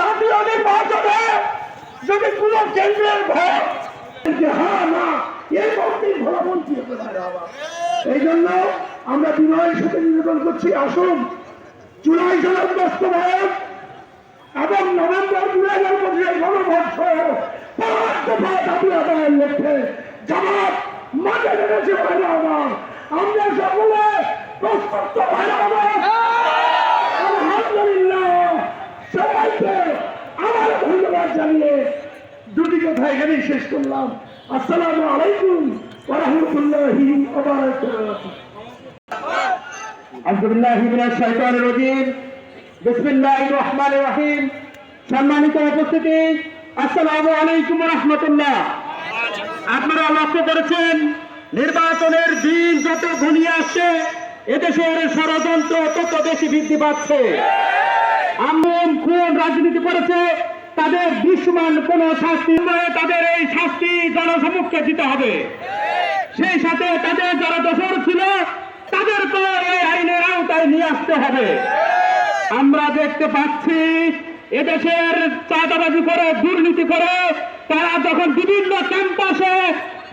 জাতীয় নির্বাচনে যদি কোন কেন্দ্রের ভোট হ্যাঁ না, এই ভোটটির ফলাফলটি হতে পারে এই জন্য আমরা বিনয়ের সাথে নিবেদন করছি, আসুন। জুলাই সনদ বাস্তবায়ন এবং নভেম্বর দু হাজার পঁচিশের গণভোট সহ পাঁচ দাবি আদায়ের লক্ষ্যে জামাত মাঠে নেমেছে ভাইরা আমরা। সকলে প্রস্তুত ভাইরা আমার আলহামদুলিল্লাহ সবাইকে আমার ধন্যবাদ জানিয়ে দুটি কথা এখানেই শেষ করলাম। আসসালামু আলাইকুম ওরহমতুল্লাহি আপনারা লক্ষ্য করেছেন, নির্বাচনের দিন যত ঘনিয়ে আসছে, এদেশের ষড়যন্ত্র তত বেশি বৃদ্ধি পাচ্ছে। আমন খুন রাজনীতি করেছে তাদের দৃশ্যমান কোন শাস্তি তাদের এই শাস্তি জনসমক্ষে দিতে হবে। সেই সাথে তাদের যারা দোষর ছিল তাদেরকে এই আইনের আওতায় নিয়ে আসতে হবে। আমরা দেখতে পাচ্ছি, এদেশের চাঁদাবাজি করে, দুর্নীতি করে, তারা যখন বিভিন্ন ক্যাম্পাসে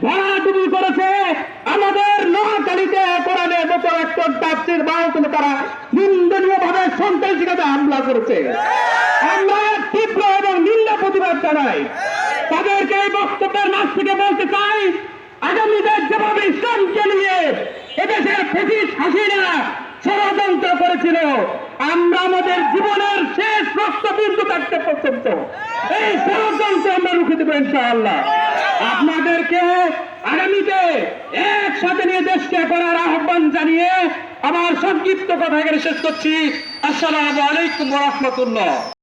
ভরাডুবি করেছে, আমাদের নোয়াখালীতে কোরআনের মতো একটা তাপসির বাউতলে তারা নিন্দনীয় ভাবে সন্ত্রাসীকে হামলা করেছে আমরা তীব্র এবং নিন্দা প্রতিবাদ জানাই তাদেরকে এই বক্তব্যের মাঝ থেকে বলতে চাই আগামীতে যেভাবে ইসলামকে নিয়ে এদেশের ফেসিস হাসিনা ষড়যন্ত্র করেছিল। আমরা আমাদের জীবনের শেষ রক্তবিন্দু থাকতে পর্যন্ত এই ষড়যন্ত্র আমরা রুখে দেবো ইনশাআল্লাহ। আপনাদেরকে আগামীতে একসাথে নিয়ে দেশকে করার আহ্বান জানিয়ে আমার সংক্ষিপ্ত কথা এখানে শেষ করছি। আসসালামু আলাইকুম রহমতুল্লাহ।